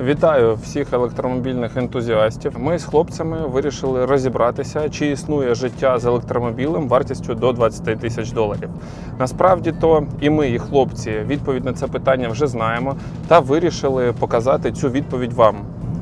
Вітаю всіх електромобільних ентузіастів. Ми з хлопцями вирішили розібратися, чи існує життя з електромобілем вартістю до 20 тисяч доларів. Насправді то і ми, і хлопці, відповідь на це питання вже знаємо та вирішили показати цю відповідь вам.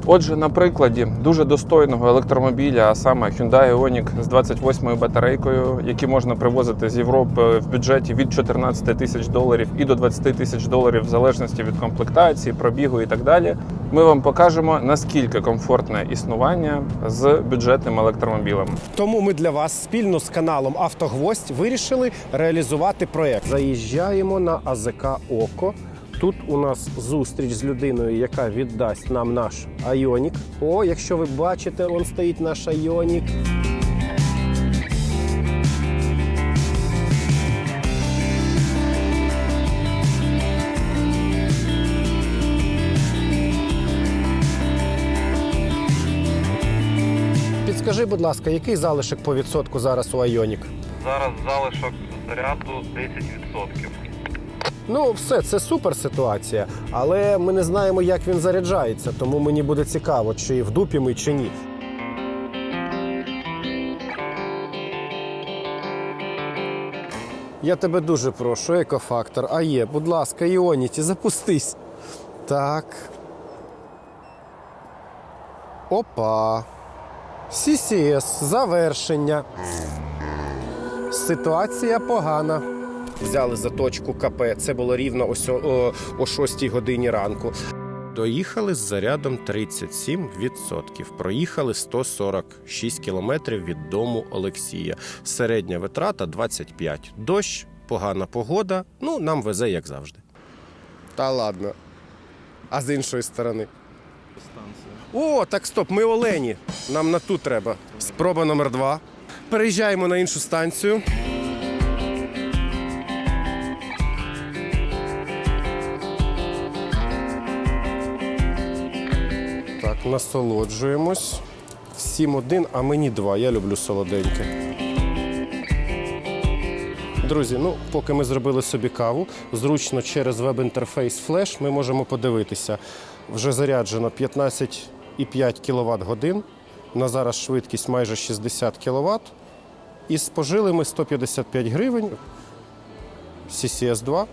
Отже, на прикладі дуже достойного електромобіля, а саме Hyundai Ioniq з 28 батарейкою, які можна привозити з Європи в бюджеті від 14 тисяч доларів і до 20 тисяч доларів, в залежності від комплектації, пробігу і так далі. Ми вам покажемо наскільки комфортне існування з бюджетним електромобілем. Тому ми для вас спільно з каналом Автогвоздь вирішили реалізувати проект. Заїжджаємо на АЗК Око. Тут у нас зустріч з людиною, яка віддасть нам наш Айонік. О, якщо ви бачите, он стоїть наш Айонік. Підскажи, будь ласка, який залишок по відсотку зараз у Айонік? Зараз залишок заряду 10%. Ну, все, це супер ситуація, але ми не знаємо, як він заряджається, тому мені буде цікаво, чи в дупі ми, чи ні. Я тебе дуже прошу, екофактор. А є, будь ласка, Іоніті, запустись. Так. Опа. CCS, завершення. Ситуація погана. Взяли за точку КП. Це було рівно ось о, о, о 6 годині ранку. Доїхали з зарядом 37%. Проїхали 146 кілометрів від дому Олексія. Середня витрата 25. Дощ, погана погода. Ну, нам везе, як завжди. Та ладно. А з іншої сторони. О, так стоп, ми Олені. Нам на ту треба. Спроба номер два. Переїжджаємо на іншу станцію. Так, насолоджуємось. Всім один, а мені два. Я люблю солоденьке. Друзі, ну поки ми зробили собі каву, зручно через веб-інтерфейс Flash ми можемо подивитися. Вже заряджено 15,5 кВт годин. На зараз швидкість майже 60 кВт. І спожили ми 155 гривень. CCS 2.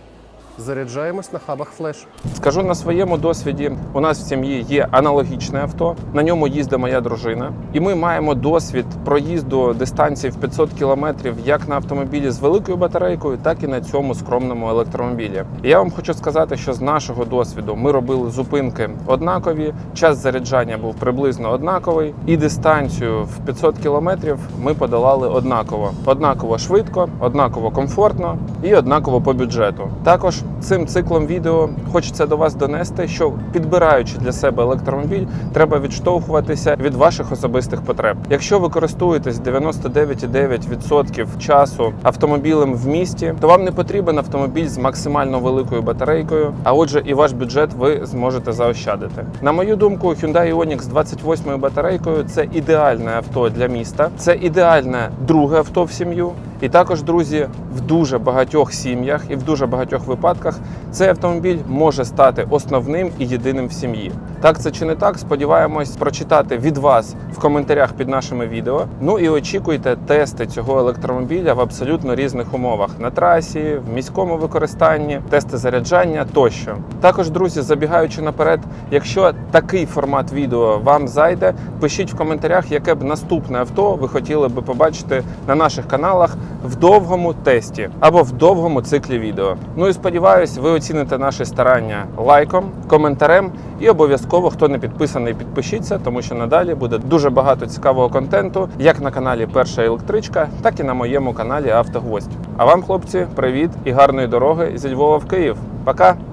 Заряджаємось на хабах Flash. Скажу на своєму досвіді, у нас в сім'ї є аналогічне авто. На ньому їздить моя дружина, і ми маємо досвід проїзду дистанції в 500 кілометрів як на автомобілі з великою батарейкою, так і на цьому скромному електромобілі. І я вам хочу сказати, що з нашого досвіду ми робили зупинки однакові, час заряджання був приблизно однаковий, і дистанцію в 500 кілометрів ми подолали однаково, однаково швидко, однаково комфортно і однаково по бюджету. Також цим циклом відео хочеться до вас донести, що підбираючи для себе електромобіль, треба відштовхуватися від ваших особистих потреб. Якщо ви користуєтесь 99,9% часу автомобілем в місті, то вам не потрібен автомобіль з максимально великою батарейкою. А отже, і ваш бюджет ви зможете заощадити. На мою думку, Hyundai Ioniq з 28 батарейкою це ідеальне авто для міста. Це ідеальне друге авто в сім'ю. І також, друзі, в дуже багатьох сім'ях і в дуже багатьох випадках цей автомобіль може стати основним і єдиним в сім'ї. Так це чи не так? Сподіваємось прочитати від вас в коментарях під нашими відео. Ну і очікуйте тести цього електромобіля в абсолютно різних умовах на трасі, в міському використанні, тести заряджання тощо. Також, друзі, забігаючи наперед, якщо такий формат відео вам зайде, пишіть в коментарях, яке б наступне авто ви хотіли би побачити на наших каналах в довгому тесті або в довгому циклі відео. Ну і сподіваюсь, ви оціните наші старання лайком, коментарем і обов'язково, хто не підписаний, підпишіться, тому що надалі буде дуже багато цікавого контенту, як на каналі Перша електричка, так і на моєму каналі Автогвоздь. А вам, хлопці, привіт і гарної дороги зі Львова в Київ. Пока!